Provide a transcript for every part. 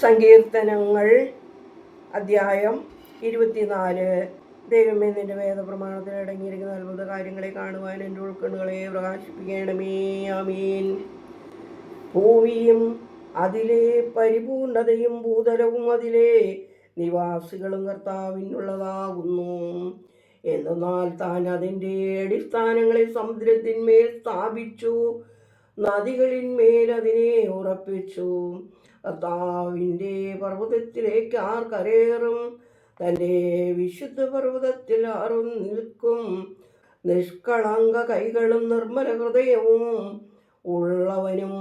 സങ്കീർത്തനങ്ങൾ അധ്യായം ഇരുപത്തിനാല്. ദൈവമേ നിന്റെ വേദപ്രമാണത്തിൽ അടങ്ങിയിരിക്കുന്ന അത്ഭുത കാര്യങ്ങളെ കാണുവാൻ എന്റെ ഉൾക്കണ്ണുകളെ പ്രകാശിപ്പിക്കണമേ. ആമീൻ. ഭൂമിയും അതിലെ പരിപൂർണതയും ഭൂതലവും അതിലെ നിവാസികളും കർത്താവിനുള്ളതാകുന്നു. എന്നാൽ താൻ അതിന്റെ അടിസ്ഥാനങ്ങളെ സമുദ്രത്തിന്മേൽ സ്ഥാപിച്ചു. നദികളിന്മേൽ അതിനെ ഉറപ്പിച്ചു. കർത്താവിന്റെ പർവതത്തിലേക്ക് ആർ കരേറും തന്റെ വിശുദ്ധ പർവതത്തിൽ ആറും നിൽക്കും. നിഷ്കളങ്ക കൈകളും നിർമ്മല ഹൃദയവും ഉള്ളവനും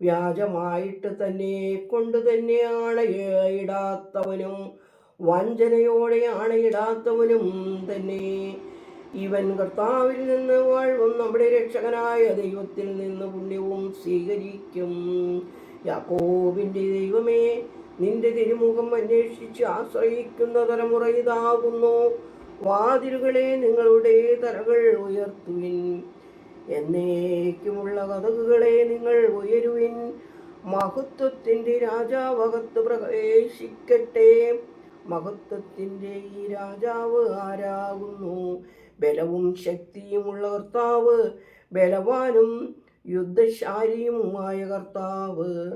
വ്യാജമായിട്ട് തന്നെ കൊണ്ട് തന്നെയാണ് ഇടാത്തവനും വഞ്ചനയോടെയാണ് ഇടാത്തവനും തന്നെ ഇവൻ കർത്താവിൽ നിന്ന് വാഴ്വും നമ്മുടെ രക്ഷകനായ ദൈവത്തിൽ നിന്ന് പുണ്യവും സ്വീകരിക്കും. യാക്കോബിന്റെ ദൈവമേ നിന്റെ തിരുമുഖം അന്വേഷിച്ച് ആശ്രയിക്കുന്ന തലമുറ ഇതാകുന്നു. വാതിലുകളെ നിങ്ങളുടെ തലകൾ ഉയർത്തുവിൻ. എന്നേക്കുമുള്ള കഥകുകളെ നിങ്ങൾ ഉയരുവിൻ. മഹത്വത്തിന്റെ രാജാവകത്ത് പ്രവേശിക്കട്ടെ. മഹത്വത്തിന്റെ ഈ രാജാവ് ആരാകുന്നു? ബലവും ശക്തിയുമുള്ള കർത്താവ് ബലവാനും യുദ്ധശാലിയുമായ കർത്താവ്.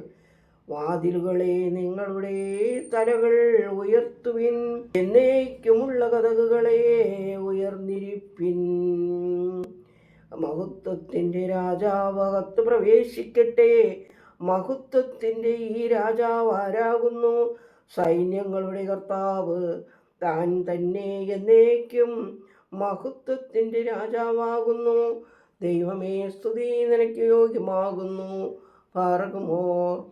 വാതിലുകളെ നിങ്ങളുടെ തലകൾ ഉയർത്തുവിൻ. എന്നേക്കുമുള്ള കഥകുകളെ ഉയർന്നിരിപ്പിൻ. മഹത്വത്തിന്റെ രാജാവകത്ത് പ്രവേശിക്കട്ടെ. മഹത്വത്തിന്റെ ഈ രാജാവ് ആരാകുന്നു? സൈന്യങ്ങളുടെ കർത്താവ്. താൻ തന്നെ എന്നേക്കും മഹത്വത്തിന്റെ രാജാവാകുന്നു. ദൈവമേ സ്തുതി നിനക്ക് യോഗ്യമാകുന്നു. പാർക്കുമോർ